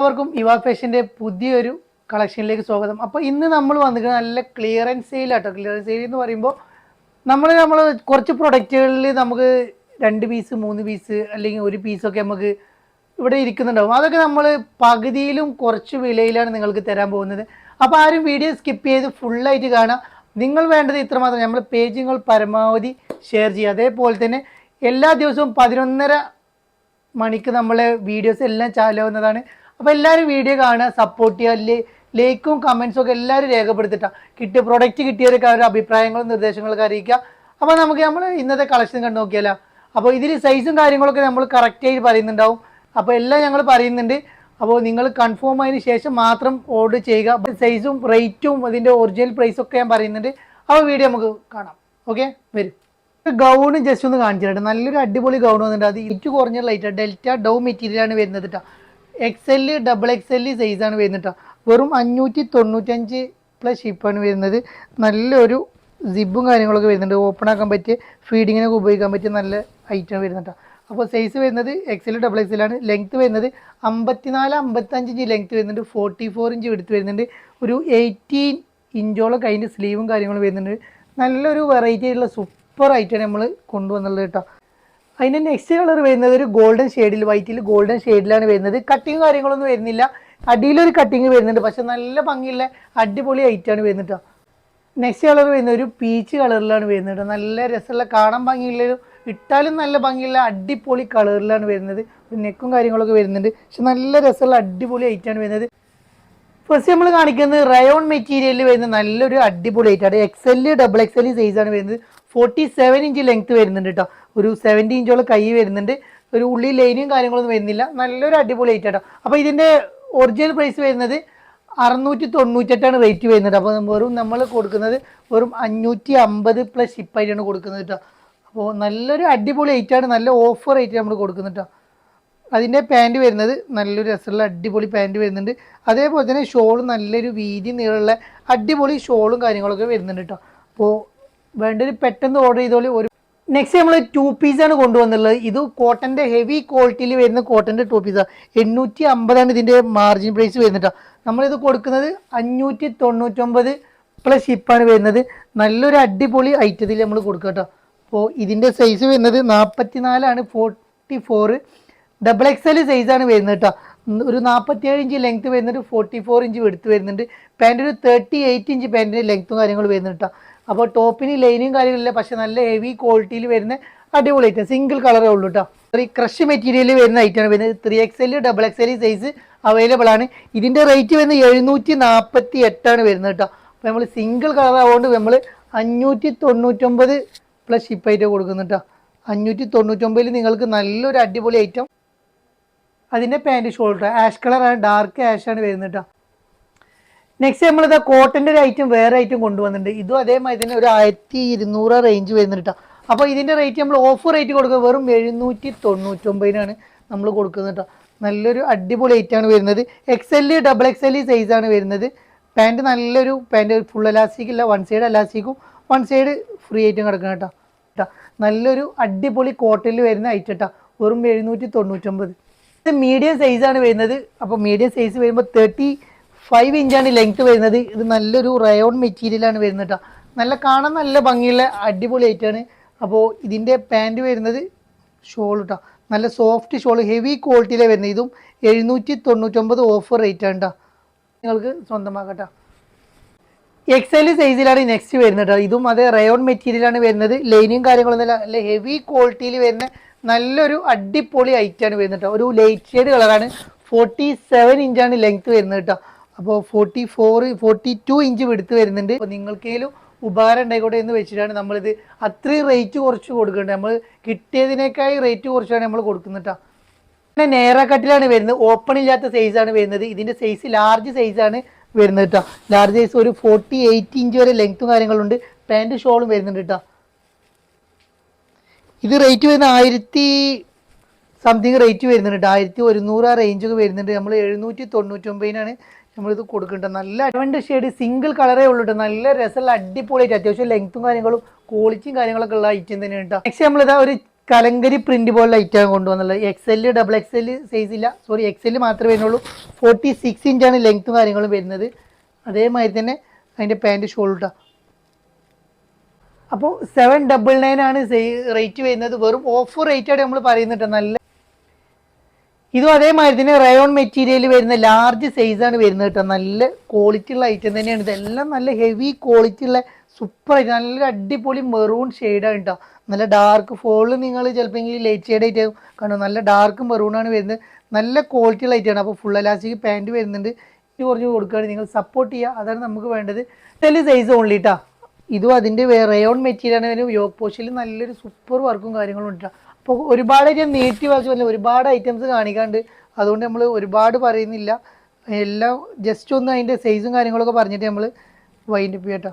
എല്ലാവർക്കും ഇവാ ഫാഷന്റെ പുതിയൊരു കളക്ഷനിലേക്ക് സ്വാഗതം. അപ്പോൾ ഇന്ന് നമ്മൾ വന്നിരിക്കുന്നത് നല്ല ക്ലിയറൻസ് സെയിലാട്ടോ ക്ലിയറൻസ് സെയിൽ എന്ന് പറയുമ്പോൾ നമ്മൾ നമ്മൾ കുറച്ച് പ്രൊഡക്റ്റുകളിൽ നമുക്ക് രണ്ട് പീസ് മൂന്ന് പീസ് അല്ലെങ്കിൽ ഒരു പീസൊക്കെ നമുക്ക് ഇവിടെ ഇരിക്കുന്നുണ്ടാവും. അതൊക്കെ നമ്മൾ പകുതിയിലും കുറച്ച് വിലയിലാണ് നിങ്ങൾക്ക് തരാൻ പോകുന്നത്. അപ്പോൾ ആരും വീഡിയോ സ്കിപ്പ് ചെയ്ത് ഫുള്ളായിട്ട് കാണാം. നിങ്ങൾ വേണ്ടത് ഇത്രമാത്രം നമ്മൾ പേജുകൾ പരമാവധി ഷെയർ ചെയ്യുക. അതേപോലെ തന്നെ എല്ലാ ദിവസവും പതിനൊന്നര മണിക്ക് നമ്മളെ വീഡിയോസ് എല്ലാം ചാലാവുന്നതാണ് അപ്പോൾ എല്ലാവരും വീഡിയോ കാണുക സപ്പോർട്ട് ചെയ്യുക ലൈക്കും കമൻസും ഒക്കെ എല്ലാവരും രേഖപ്പെടുത്തിട്ട. കിട്ടിയ പ്രൊഡക്റ്റ് കിട്ടിയവരൊക്കെ അവരുടെ അഭിപ്രായങ്ങളും നിർദ്ദേശങ്ങളൊക്കെ അറിയിക്കുക. അപ്പോൾ നമുക്ക് നമ്മൾ ഇന്നത്തെ കളക്ഷൻ കണ്ടു നോക്കിയാലോ? അപ്പോൾ ഇതിൽ സൈസും കാര്യങ്ങളൊക്കെ നമ്മൾ കറക്റ്റായിട്ട് പറയുന്നുണ്ടാവും. അപ്പോൾ എല്ലാം ഞങ്ങൾ പറയുന്നുണ്ട്. അപ്പോൾ നിങ്ങൾ കൺഫേം ആയതിനു ശേഷം മാത്രം ഓർഡർ ചെയ്യുക. സൈസും റേറ്റും അതിന്റെ ഒറിജിനൽ പ്രൈസും ഒക്കെ ഞാൻ പറയുന്നുണ്ട്. അപ്പോൾ വീഡിയോ നമുക്ക് കാണാം. ഓക്കെ വരും. ഗൗണ് ജസ്റ്റ് ഒന്ന് കാണിച്ചിട്ടുണ്ട് നല്ലൊരു അടിപൊളി ഗൗൺ വന്നിട്ടുണ്ട്. അത് ഇറ്റ് കുറഞ്ഞ ലൈറ്റാണ് ഡെൽറ്റ ഡൗ മെറ്റീരിയൽ ആണ് വരുന്നത് കേട്ടോ X L double X L സൈസാണ് വരുന്നത് വെറും അഞ്ഞൂറ്റി തൊണ്ണൂറ്റഞ്ച് പ്ലസ് ഷിപ്പാണ് വരുന്നത്. നല്ലൊരു സിബും കാര്യങ്ങളൊക്കെ വരുന്നുണ്ട്. ഓപ്പൺ ആക്കാൻ പറ്റിയ ഫീഡിങ്ങിനൊക്കെ ഉപയോഗിക്കാൻ പറ്റിയ നല്ല ഐറ്റം വരുന്നത് കേട്ടോ അപ്പോൾ സൈസ് വരുന്നത് എക്സ് എൽ ഡബിൾ എക്സ് എല്ലാണ് ലെങ്ത് വരുന്നത് അമ്പത്തിനാല് അമ്പത്തഞ്ച് ഇഞ്ച് ലെങ്ത് വരുന്നുണ്ട്. ഫോർട്ടി ഫോർ ഇഞ്ച് എടുത്ത് വരുന്നുണ്ട്. ഒരു എയ്റ്റീൻ ഇഞ്ചോളം കഴിഞ്ഞ് സ്ലീവും കാര്യങ്ങളും വരുന്നുണ്ട്. നല്ലൊരു വെറൈറ്റി ആയിട്ടുള്ള സൂപ്പർ ഐറ്റം നമ്മൾ കൊണ്ടുവന്നുള്ളത് കേട്ടോ അതിന്റെ നെക്സ്റ്റ് കളർ വരുന്നത് ഒരു ഗോൾഡൻ ഷെയ്ഡിൽ വൈറ്റിൽ ഗോൾഡൻ ഷെയ്ഡിലാണ് വരുന്നത്. കട്ടിങ് കാര്യങ്ങളൊന്നും വരുന്നില്ല. അടിയിലൊരു കട്ടിങ് വരുന്നുണ്ട്. പക്ഷെ നല്ല ഭംഗിയുള്ള അടിപൊളി ഐറ്റാണ് വരുന്നത് നെക്സ്റ്റ് കളർ വരുന്നത് ഒരു പീച്ച് കളറിലാണ് വരുന്നത് നല്ല രസമുള്ള കാണാൻ ഭംഗിയുള്ള ഇട്ടാലും നല്ല ഭംഗിയുള്ള അടിപൊളി കളറിലാണ് വരുന്നത്. നെക്കും കാര്യങ്ങളൊക്കെ വരുന്നുണ്ട്. പക്ഷെ നല്ല രസമുള്ള അടിപൊളി ഐറ്റാണ് വരുന്നത്. ഫസ്റ്റ് നമ്മൾ കാണിക്കുന്നത് റയോൺ മെറ്റീരിയലിൽ വരുന്ന നല്ലൊരു അടിപൊളി ഐറ്റാണ് X L double X L സൈസാണ് വരുന്നത്. ഫോർട്ടി സെവൻ ഇഞ്ച് ലെങ്ത് വരുന്നുണ്ട് കേട്ടോ ഒരു സെവന്റി ഇഞ്ചോളം കൈ വരുന്നുണ്ട്. ഒരു ഉള്ളി ലൈനും കാര്യങ്ങളൊന്നും വരുന്നില്ല. നല്ലൊരു അടിപൊളി ആയിട്ടാണ് അപ്പോൾ ഇതിന്റെ ഒറിജിനൽ പ്രൈസ് വരുന്നത് അറുന്നൂറ്റി തൊണ്ണൂറ്റെട്ടാണ് റേറ്റ് വരുന്നത് അപ്പോൾ വെറും നമ്മൾ കൊടുക്കുന്നത് വെറും അഞ്ഞൂറ്റി അമ്പത് പ്ലസ് ഷിപ്പായിട്ടാണ് കൊടുക്കുന്നത് കേട്ടോ അപ്പോൾ നല്ലൊരു അടിപൊളി ഐറ്റമാണ് നല്ല ഓഫർ റേറ്റ് നമ്മൾ കൊടുക്കുന്നത് കേട്ടോ അതിന്റെ പാന്റ് വരുന്നത് നല്ലൊരു രസമുള്ള അടിപൊളി പാന്റ് വരുന്നുണ്ട്. അതേപോലെ തന്നെ ഷോൾ നല്ലൊരു വീതി നീളമുള്ള അടിപൊളി ഷോളും കാര്യങ്ങളൊക്കെ വരുന്നുണ്ട് കേട്ടോ അപ്പോൾ വേണ്ടൊരു പെട്ടെന്ന് ഓർഡർ ചെയ്തോളി. ഒരു നെക്സ്റ്റ് നമ്മൾ ടു പീസാണ് കൊണ്ടുവന്നുള്ളത് ഇത് കോട്ടന്റെ ഹെവി ക്വാളിറ്റിയിൽ വരുന്ന കോട്ടന്റെ ടു പീസാണ് എണ്ണൂറ്റി അമ്പതാണ് ഇതിന്റെ മാർജിൻ പ്രൈസ് വരുന്നിട്ട്. നമ്മളിത് കൊടുക്കുന്നത് അഞ്ഞൂറ്റി തൊണ്ണൂറ്റൊമ്പത് പ്ലസ് ഷിപ്പാണ് വരുന്നത്. നല്ലൊരു അടിപൊളി ഐറ്റത്തിൽ നമ്മൾ കൊടുക്കുക കേട്ടോ അപ്പോൾ ഇതിന്റെ സൈസ് വരുന്നത് നാൽപ്പത്തി നാലാണ് forty four double X L സൈസാണ് വരുന്നത് കേട്ടോ ഒരു നാൽപ്പത്തിയേഴ് ഇഞ്ച് ലെങ്ത് വരുന്നുണ്ട് ഫോർട്ടി ഫോർ ഇഞ്ച് എടുത്ത് വരുന്നുണ്ട്. പാന്റ് ഒരു തേർട്ടി എയ്റ്റ് ഇഞ്ച് പാന്റിന്റെ ലെങ്ത്തും കാര്യങ്ങളും വരുന്നുണ്ട് കേട്ടോ അപ്പോൾ ടോപ്പിന് ലൈനും കാര്യങ്ങളില്ല പക്ഷെ നല്ല ഹെവി ക്വാളിറ്റിയിൽ വരുന്ന അടിപൊളി ഐറ്റം സിംഗിൾ കളറേ ഉള്ളൂ കേട്ടോ ഈ ക്രഷ് മെറ്റീരിയൽ വരുന്ന ഐറ്റമാണ് വരുന്നത് three X L double X L size available ആണ്. ഇതിന്റെ റേറ്റ് വരുന്നത് എഴുന്നൂറ്റി നാൽപ്പത്തി എട്ടാണ് വരുന്നത് കേട്ടോ അപ്പോൾ നമ്മൾ സിംഗിൾ കളർ ആവുകൊണ്ട് നമ്മൾ അഞ്ഞൂറ്റി തൊണ്ണൂറ്റൊമ്പത് പ്ലസ് ഷിപ്പായിട്ട് കൊടുക്കുന്നു കേട്ടോ അഞ്ഞൂറ്റി തൊണ്ണൂറ്റൊമ്പതിൽ നിങ്ങൾക്ക് നല്ലൊരു അടിപൊളി ഐറ്റം അതിന്റെ പാന്റ് ഷോൾഡർ ആഷ് കളറാണ് ഡാർക്ക് ആഷാണ് വരുന്നത് കേട്ടോ നെക്സ്റ്റ് നമ്മളിത് കോട്ടന്റെ ഒരു ഐറ്റം വേറെ ഐറ്റം കൊണ്ടുവന്നിട്ടുണ്ട്. ഇതും അതേമാതിരി തന്നെ ഒരു ആയിരത്തി ഇരുന്നൂറ് റേഞ്ച് വരുന്നുണ്ട് അപ്പോൾ ഇതിന്റെ റേറ്റ് നമ്മൾ ഓഫർ റേറ്റ് കൊടുക്കുക. വെറും എഴുന്നൂറ്റി തൊണ്ണൂറ്റൊമ്പതിനാണ് നമ്മൾ കൊടുക്കുന്നത് നല്ലൊരു അടിപൊളി ആണ് വരുന്നത്. X L double X L സൈസാണ് വരുന്നത്. പാന്റ് നല്ലൊരു പാന്റ് ഫുൾ അലാസ്റ്റിക് ഇല്ല. വൺ സൈഡ് അലാസ്റ്റിക്കും വൺ സൈഡ് ഫ്രീ ആയിട്ടും കിടക്കണം കേട്ടോ കേട്ടോ നല്ലൊരു അടിപൊളി കോട്ടനിൽ വരുന്ന ഐറ്റം കേട്ടോ വെറും എഴുന്നൂറ്റി തൊണ്ണൂറ്റൊമ്പത് ഇത് മീഡിയം സൈസാണ് വരുന്നത്. അപ്പോൾ മീഡിയം സൈസ് വരുമ്പോൾ തേർട്ടി ഫൈവ് ഇഞ്ചാണ് ലെങ്ത് വരുന്നത്. ഇത് നല്ലൊരു റയോൺ മെറ്റീരിയലാണ് വരുന്നത് കേട്ടോ നല്ല കാണാൻ നല്ല ഭംഗിയുള്ള അടിപൊളി ആയിട്ടാണ് അപ്പോൾ ഇതിന്റെ പാന്റ് വരുന്നത് ഷോൾ കേട്ടോ നല്ല സോഫ്റ്റ് ഷോൾ ഹെവി ക്വാളിറ്റിയിലെ വരുന്നത്. ഇതും എഴുന്നൂറ്റി തൊണ്ണൂറ്റൊമ്പത് ഓഫർ റേറ്റ് ആണ് കേട്ടോ നിങ്ങൾക്ക് സ്വന്തമാക്കട്ടോ എക്സ് എൽ സൈസിലാണ് നെക്സ്റ്റ് വരുന്നത് കേട്ടോ ഇതും അതേ റയോൺ മെറ്റീരിയലാണ് വരുന്നത്. ലൈനിങ് കാര്യങ്ങളൊന്നും അല്ല ഹെവി ക്വാളിറ്റിയിൽ വരുന്ന നല്ലൊരു അടിപൊളി ഐറ്റാണ് വരുന്നത് കേട്ടോ ഒരു ലൈറ്റ് ഷെയ്ഡ് കളറാണ് ഫോർട്ടി സെവൻ ഇഞ്ചാണ് ലെങ്ത് വരുന്നത് കേട്ടോ അപ്പോൾ forty four forty two inch വെടുത്ത് വരുന്നുണ്ട്. അപ്പോൾ നിങ്ങൾക്കേലും ഉപകാരം ഉണ്ടായിക്കോട്ടെ എന്ന് വെച്ചിട്ടാണ് നമ്മളിത് അത്രയും റേറ്റ് കുറച്ച് കൊടുക്കേണ്ടത്. നമ്മൾ കിട്ടിയതിനേക്കായി റേറ്റ് കുറച്ചാണ് നമ്മൾ കൊടുക്കുന്നത് കേട്ടോ പിന്നെ നേറ കട്ടിലാണ് വരുന്നത്. ഓപ്പൺ ഇല്ലാത്ത സൈസാണ് വരുന്നത്. ഇതിന്റെ സൈസ് ലാർജ് സൈസാണ് വരുന്നത് കേട്ടോ ലാർജ് സൈസ് ഒരു ഫോർട്ടി എയ്റ്റ് ഇഞ്ച് വരെ ലെങ്ത്തും കാര്യങ്ങളുണ്ട്. പാന്റ് ഷോളും വരുന്നുണ്ട് കേട്ടോ ഇത് റേറ്റ് വരുന്ന ആയിരത്തി സംതിങ് റേറ്റ് വരുന്നുണ്ട് ആയിരത്തി ഒരുന്നൂറ് ആ റേഞ്ചൊക്കെ വരുന്നുണ്ട്. നമ്മൾ എഴുന്നൂറ്റി തൊണ്ണൂറ്റൊമ്പതിനാണ് നമ്മളിത് കൊടുക്കേണ്ടത് നല്ല രണ്ട് ഷെയ്ഡ് സിംഗിൾ കളറേ ഉള്ളൂ നല്ല രസമുള്ള അടിപൊളിയായിട്ട് അത്യാവശ്യം ലെങ്ത്തും കാര്യങ്ങളും ക്വാളിറ്റിയും കാര്യങ്ങളൊക്കെ ഉള്ള ഐറ്റം തന്നെയാണ് കേട്ടോ നെക്സ്റ്റ് നമ്മളിതാ ഒരു കലങ്കരി പ്രിന്റ് പോലുള്ള item കൊണ്ടുവന്നുള്ളത് X L double X L size ഇല്ല. സോറി എക്സ് എൽ മാത്രമേ വരുന്നുള്ളൂ. ഫോർട്ടി സിക്സ് ഇഞ്ചാണ് ലെങ്ത്തും കാര്യങ്ങളും വരുന്നത്. അതേമാതിരി തന്നെ അതിന്റെ പാന്റ് ഷോൾട്ടാ അപ്പോൾ സെവൻ ഡബിൾ നയൻ ആണ് റേറ്റ് വരുന്നത്. വെറും ഓഫർ റേറ്റ് ആയിട്ട് നമ്മൾ പറയുന്നുണ്ട് നല്ല ഇതും അതേമാതിരി തന്നെ റയോൺ മെറ്റീരിയൽ വരുന്ന ലാർജ് സൈസാണ് വരുന്നത് കേട്ടോ. നല്ല ക്വാളിറ്റി ഉള്ള ഐറ്റം തന്നെയാണ്. ഇതെല്ലാം നല്ല ഹെവി ക്വാളിറ്റി ഉള്ള സൂപ്പർ ആയിട്ട് നല്ലൊരു അടിപൊളി മെറൂൺ ഷെയ്ഡാണ് കേട്ടോ. നല്ല ഡാർക്ക് ഫോളിൽ നിങ്ങൾ ചിലപ്പോൾ ലൈറ്റ് ഷെയ്ഡ് ആയിട്ട് കാണും നല്ല ഡാർക്ക് മെറൂൺ ആണ് വരുന്നത്. നല്ല ക്വാളിറ്റി ഉള്ള ഐറ്റമാണ് അപ്പോൾ ഫുൾ അലാസ്റ്റിക് പാന്റ് വരുന്നുണ്ട്. ഇത് കുറച്ച് കൊടുക്കുകയാണെങ്കിൽ നിങ്ങൾ സപ്പോർട്ട് ചെയ്യുക. അതാണ് നമുക്ക് വേണ്ടത്. ടെൽ സൈസ് ഓൺലി കേട്ടോ ഇതും അതിന്റെ റയോൺ യോഗ് പോസ്റ്റിൽ നല്ലൊരു സൂപ്പർ വർക്കും കാര്യങ്ങളും ഉണ്ട് അപ്പോൾ ഒരുപാട് ഐറ്റം നീട്ടി വായിച്ചു ഒരുപാട് ഐറ്റംസ് കാണിക്കാണ്ട് അതുകൊണ്ട് നമ്മൾ ഒരുപാട് പറയുന്നില്ല. എല്ലാം ജസ്റ്റ് ഒന്ന് അതിന്റെ സൈസും കാര്യങ്ങളൊക്കെ പറഞ്ഞിട്ട് നമ്മൾ വൈൻഡ് അപ്പ് ചെയ്യട്ടോ.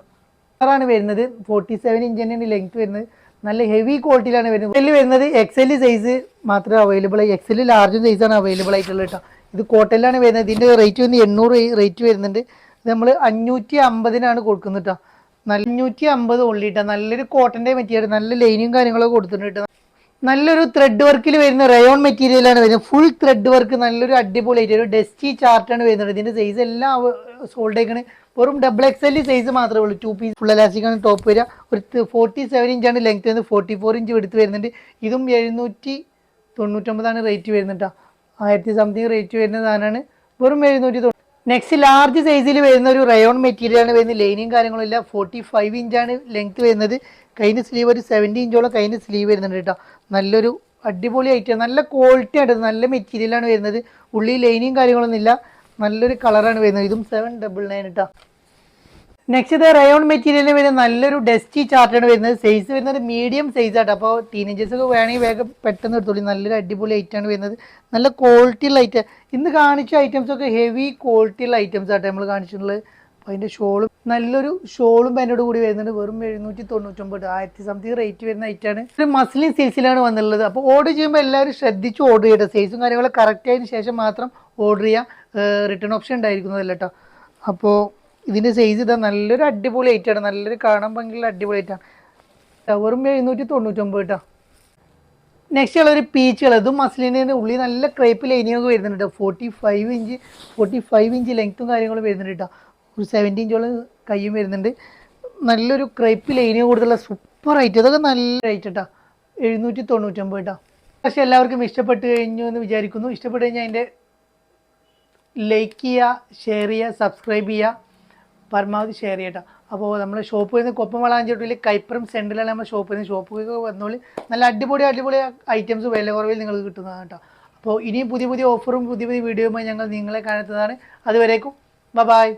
കളറാണ് വരുന്നത്. ഫോർട്ടി സെവൻ ഇഞ്ച് ലെങ്ത് വരുന്നത്. നല്ല ഹെവി ക്വാളിറ്റിയിലാണ് വരുന്നത്. ഇതിൽ വരുന്നത് എക്സൽ സൈസ് മാത്രമേ അവൈലബിൾ ആയി. എക്സെൽ ലാർജും സൈസാണ് അവൈലബിൾ ആയിട്ടുള്ളത് കേട്ടോ. ഇത് കോട്ടലിലാണ് വരുന്നത്. ഇതിന്റെ റേറ്റ് വന്ന് എണ്ണൂറ് റേറ്റ് വരുന്നുണ്ട്. ഇത് നമ്മൾ അഞ്ഞൂറ്റി അമ്പതിനാണ് കൊടുക്കുന്നത് കേട്ടോ. നല്ല അഞ്ഞൂറ്റി അമ്പത് ഉള്ളി നല്ലൊരു കോട്ടന്റെ മെറ്റീരിയൽ നല്ല ലൈനും കാര്യങ്ങളൊക്കെ കൊടുത്തിട്ടുണ്ട് നല്ലൊരു ത്രെഡ് വർക്കിൽ വരുന്ന റയോൺ മെറ്റീരിയലാണ് വരുന്നത്. ഫുൾ ത്രെഡ് വർക്ക് നല്ലൊരു അടിപൊളിയായിട്ട് ഒരു ഡസ്റ്റി ചാർട്ടാണ് വരുന്നത്. ഇതിന്റെ സൈസ് എല്ലാം സോൾഡ് ആയിക്കാണ്. വെറും ഡബിൾ എക്സ് എൽ സൈസ് മാത്രമേ ഉള്ളൂ. ടു പീസ് ഫുൾ ആണ് ടോപ്പ് വരിക. ഒരു ഫോർട്ടി സെവൻ ഇഞ്ചാണ് ലെങ്ത് വരുന്നത്. ഫോർട്ടി ഫോർ ഇഞ്ച് എടുത്ത് വരുന്നുണ്ട്. ഇതും എഴുന്നൂറ്റി തൊണ്ണൂറ്റൊമ്പതാണ് റേറ്റ് വരുന്നത് കേട്ടോ ആയിരത്തി സംതിങ് റേറ്റ് വരുന്ന സാധനമാണ്. വെറും എഴുന്നൂറ്റി നെക്സ്റ്റ് ലാർജ് സൈസിൽ വരുന്ന ഒരു റയോൺ മെറ്റീരിയലാണ് വരുന്നത്. ലൈനിങ് കാര്യങ്ങളും ഇല്ല ഫോർട്ടി ഫൈവ് ഇഞ്ചാണ് ലെങ്ത് വരുന്നത്. കൈന്റെ സ്ലീവ് ഒരു സെവന്റി ഇഞ്ചോളം കൈന്റെ സ്ലീവ് വരുന്നുണ്ട് കേട്ടോ നല്ലൊരു അടിപൊളി ഐറ്റം നല്ല ക്വാളിറ്റി ആണ് നല്ല മെറ്റീരിയലാണ് വരുന്നത്. ഉള്ളി ലൈനിങ് കാര്യങ്ങളൊന്നും ഇല്ല. നല്ലൊരു കളറാണ് വരുന്നത്. ഇതും സെവൻ ഡബിൾ നയൻ ഇട്ടാ നെക്സ്റ്റ് ഇത് റയോൺ മെറ്റീരിയലിന് വരുന്ന നല്ലൊരു ഡസ്റ്റി ചാർട്ടാണ് വരുന്നത്. സൈസ് വരുന്നത് മീഡിയം സൈസ് ആട്ടോ. അപ്പോൾ ടീനേജേഴ്സ് ഒക്കെ വേണമെങ്കിൽ വേഗം പെട്ടെന്ന് എടുത്തോളൂ. നല്ലൊരു അടിപൊളി ഐറ്റമാണ് വരുന്നത്. നല്ല ക്വാളിറ്റി ഉള്ള ഐറ്റം ഇന്ന് കാണിച്ച ഐറ്റംസൊക്കെ ഹെവി ക്വാളിറ്റി ഉള്ള ഐറ്റംസ് ആട്ടോ നമ്മൾ കാണിച്ചിട്ടുള്ളത്. അപ്പോൾ അതിന്റെ ഷോളും നല്ലൊരു ഷോളും പാന്റോട് കൂടി വരുന്നുണ്ട്. വെറും എഴുന്നൂറ്റി തൊണ്ണൂറ്റൊമ്പത് ആയിരത്തി സംതിങ് റേറ്റ് വരുന്ന ഐറ്റാണ് ഒരു മസ്ലിൻ സിൽസിലാണ് വന്നുള്ളത് അപ്പോൾ ഓർഡർ ചെയ്യുമ്പോൾ എല്ലാവരും ശ്രദ്ധിച്ച് ഓർഡർ ചെയ്യട്ടെ. സൈസും കാര്യങ്ങളും കറക്റ്റ് ആയതിനു ശേഷം മാത്രം ഓർഡർ ചെയ്യാം. റിട്ടേൺ ഓപ്ഷൻ ഉണ്ടായിരിക്കുന്നതല്ല കേട്ടോ അപ്പോൾ ഇതിന്റെ സൈസ് ഇതാ നല്ലൊരു അടിപൊളി ഐറ്റാണ് നല്ലൊരു കാണാൻ ഭംഗിയുള്ള അടിപൊളി ഐറ്റാണ് വെറും എഴുന്നൂറ്റി തൊണ്ണൂറ്റൊമ്പത് കേട്ടോ നെക്സ്റ്റ് ഉള്ള ഒരു പീച്ച് കളർ ഇതും മസ്ലിന്റെ ഉള്ളിൽ നല്ല ക്രേപ്പ് ലൈനിങ്ങൊക്കെ വരുന്നുണ്ട് forty five inch forty five inch ലെങ്ത്തും കാര്യങ്ങളും വരുന്നുണ്ട് കേട്ടോ ഒരു സെവന്റി ഇഞ്ചോളം കയ്യും വരുന്നുണ്ട്. നല്ലൊരു ക്രൈപ്പ് ലൈനിങ് കൊടുത്തുള്ള സൂപ്പർ ഐറ്റം ഇതൊക്കെ നല്ല റേറ്റ് കേട്ടോ എഴുന്നൂറ്റി തൊണ്ണൂറ്റൊമ്പത് കേട്ടോ പക്ഷേ എല്ലാവർക്കും ഇഷ്ടപ്പെട്ട് കഴിഞ്ഞു എന്ന് വിചാരിക്കുന്നു. ഇഷ്ടപ്പെട്ട് കഴിഞ്ഞാൽ അതിന്റെ ലൈക്ക് ചെയ്യുക ഷെയർ ചെയ്യുക സബ്സ്ക്രൈബ് ചെയ്യുക. പരമാവധി ഷെയർ ചെയ്യട്ടോ അപ്പോൾ നമ്മുടെ ഷോപ്പിൽ നിന്ന് കൊപ്പം വളാഞ്ചോട്ടിൽ കൈപ്പുറം സെന്ററിലാണ് നമ്മുടെ ഷോപ്പിൽ നിന്ന് ഷോപ്പ് വന്നോളി. നല്ല അടിപൊളി അടിപൊളി ഐറ്റംസ് വില കുറവിൽ നിങ്ങൾക്ക് കിട്ടുന്നതാണ് കേട്ടോ അപ്പോൾ ഇനിയും പുതിയ പുതിയ ഓഫറും പുതിയ പുതിയ വീഡിയോയുമായി ഞങ്ങൾ നിങ്ങളെ കാണുന്നതാണ്. അതുവരേക്കും ബ ബായ്